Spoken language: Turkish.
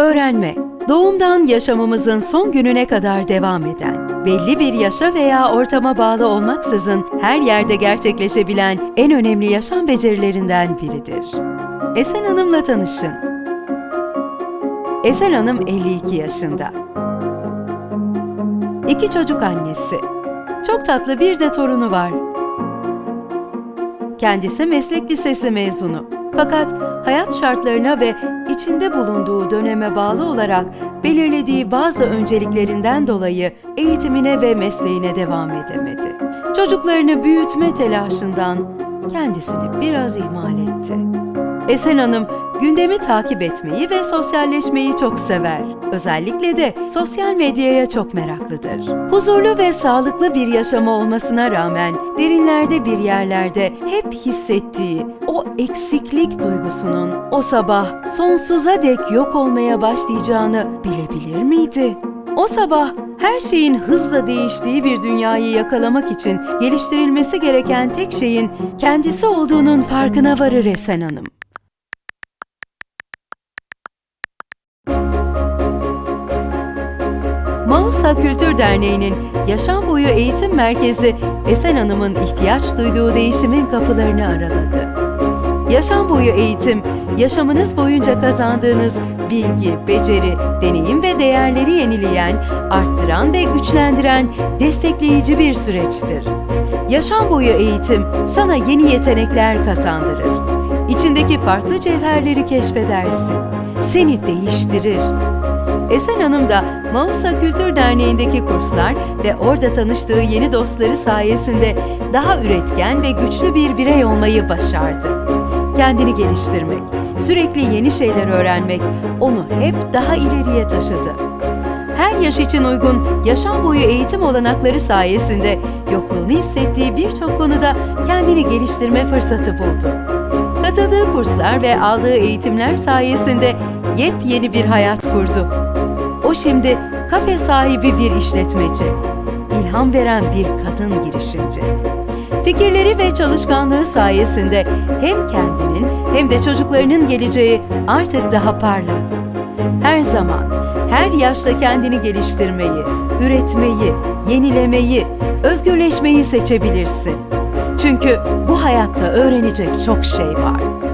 Öğrenme, doğumdan yaşamımızın son gününe kadar devam eden, belli bir yaşa veya ortama bağlı olmaksızın her yerde gerçekleşebilen en önemli yaşam becerilerinden biridir. Esen Hanım'la tanışın. Esen Hanım 52 yaşında. İki çocuk annesi. Çok tatlı bir de torunu var. Kendisi meslek lisesi mezunu. Fakat hayat şartlarına ve içinde bulunduğu döneme bağlı olarak belirlediği bazı önceliklerinden dolayı eğitimine ve mesleğine devam edemedi. Çocuklarını büyütme telaşından kendisini biraz ihmal etti. Esen Hanım gündemi takip etmeyi ve sosyalleşmeyi çok sever. Özellikle de sosyal medyaya çok meraklıdır. Huzurlu ve sağlıklı bir yaşamı olmasına rağmen derinlerde bir yerlerde hep hissettiği o eksiklik duygusunun o sabah sonsuza dek yok olmaya başlayacağını bilebilir miydi? O sabah her şeyin hızla değiştiği bir dünyayı yakalamak için geliştirilmesi gereken tek şeyin kendisi olduğunun farkına varır Esen Hanım. Mausa Kültür Derneği'nin Yaşam Boyu Eğitim Merkezi Esen Hanım'ın ihtiyaç duyduğu değişimin kapılarını araladı. Yaşam boyu eğitim, yaşamınız boyunca kazandığınız bilgi, beceri, deneyim ve değerleri yenileyen, arttıran ve güçlendiren destekleyici bir süreçtir. Yaşam boyu eğitim sana yeni yetenekler kazandırır. İçindeki farklı cevherleri keşfedersin. Seni değiştirir. Esen Hanım da Mausa Kültür Derneği'ndeki kurslar ve orada tanıştığı yeni dostları sayesinde daha üretken ve güçlü bir birey olmayı başardı. Kendini geliştirmek, sürekli yeni şeyler öğrenmek onu hep daha ileriye taşıdı. Her yaş için uygun yaşam boyu eğitim olanakları sayesinde yokluğunu hissettiği birçok konuda kendini geliştirme fırsatı buldu. Katıldığı kurslar ve aldığı eğitimler sayesinde yepyeni bir hayat kurdu. O şimdi kafe sahibi bir işletmeci, ilham veren bir kadın girişimci. Fikirleri ve çalışkanlığı sayesinde hem kendinin hem de çocuklarının geleceği artık daha parlak. Her zaman, her yaşta kendini geliştirmeyi, üretmeyi, yenilemeyi, özgürleşmeyi seçebilirsin. Çünkü bu hayatta öğrenecek çok şey var.